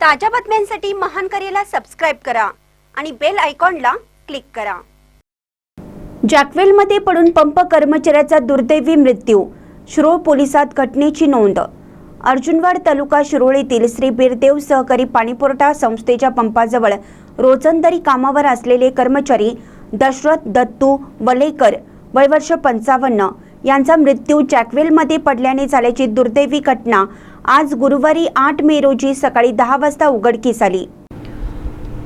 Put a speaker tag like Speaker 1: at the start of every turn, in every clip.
Speaker 1: ताज्या बातम्यांसाठी महान करेला सबस्क्राईब करा आणि बेल आयकॉनला क्लिक करा. जॅकवेलमध्ये पडून पंप कर्मचाऱ्याचा दुर्दैवी मृत्यू शिरोळ पोलिसात घटनेची नोंद. अर्जुनवाड तालुका शिरोळ येथील श्री बिरदेव सहकारी पाणीपुरवठा संस्थेच्या पंपाजवळ रोजंदारी कामावर असलेले कर्मचारी दशरथ दत्तू वलेकर वय वर्ष पंचावन्न यांचा मृत्यू जॅकवेलमध्ये पडल्याने झाल्याची दुर्दैवी घटना आज गुरुवारी आठ मे रोजी सकाळी दहा वाजता उघडकीस आली.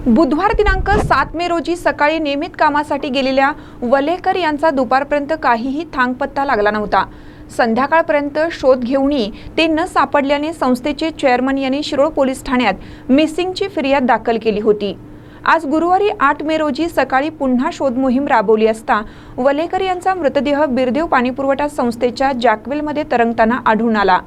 Speaker 2: बुधवार दिनांक सात मे रोजी सकाळी नियमित कामासाठी गेलेल्या वलेकर यांचा दुपारपर्यंत काहीही थांगपत्ता लागला नव्हता. संध्याकाळपर्यंत शोध घेऊनही ते न सापडल्याने संस्थेचे चेअरमन यांनी शिरोळ पोलीस ठाण्यात मिसिंगची फिर्याद दाखल केली होती. आज गुरुवारी आठ मे रोजी सकाळी पुन्हा शोध मोहीम राबवली असता वलेकर यांचा मृतदेह बिरदेव पाणीपुरवठा संस्थेच्या जॅकवेलमध्ये तरंगताना आढळून आला.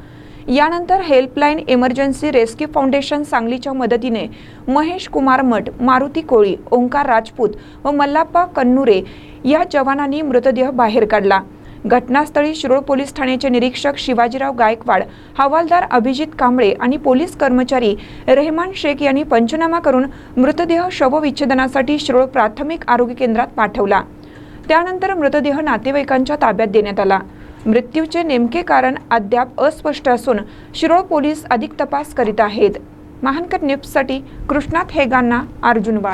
Speaker 2: यानंतर हेल्पलाईन इमर्जन्सी रेस्क्यू फाउंडेशन सांगलीच्या मदतीने महेश कुमार मठ मारुती कोळी ओंकार राजपूत व मल्लाप्पा कन्नुरे या जवानांनी मृतदेह बाहेर काढला. घटनास्थळी शिरोळ पोलीस ठाण्याचे निरीक्षक शिवाजीराव गायकवाड हवालदार अभिजित कांबळे आणि पोलीस कर्मचारी रेहमान शेख यांनी पंचनामा करून मृतदेह शवविच्छेदनासाठी शिरोळ प्राथमिक आरोग्य केंद्रात पाठवला. त्यानंतर मृतदेह नातेवाईकांच्या ताब्यात देण्यात आला. मृत्यूचे नेमके कारण अद्याप अस्पष्ट असून शिरोळ पोलीस अधिक तपास करीत आहेत. महानकर न्यूजसाठी कृष्णात हेगांना अर्जुनवाड